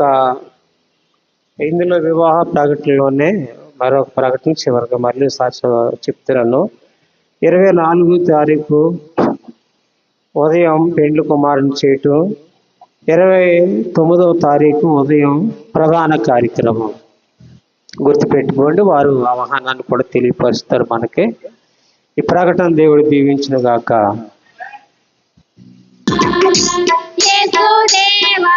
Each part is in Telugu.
యొక్క ఇందులో వివాహ ప్రకటనలోనే మరొక ప్రకటన చివరిగా మళ్ళీ సాక్షి చెప్తున్నాను. ఇరవై నాలుగు తారీఖు ఉదయం పెండ్లి కుమారుని చేయటం ఇరవై తొమ్మిదవ తారీఖు ఉదయం ప్రధాన కార్యక్రమం. గుర్తుపెట్టుకోండి వారు ఆహ్వానాన్ని కూడా తెలియపరుస్తారు మనకి. ఈ ప్రకటన దేవుడు దీవించిన గాక. యేసుదేవా.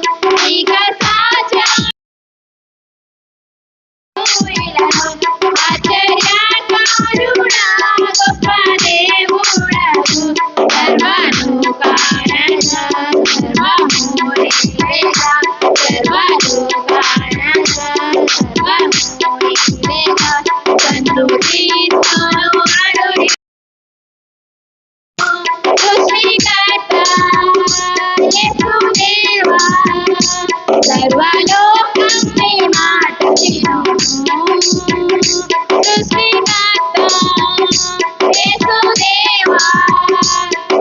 Rica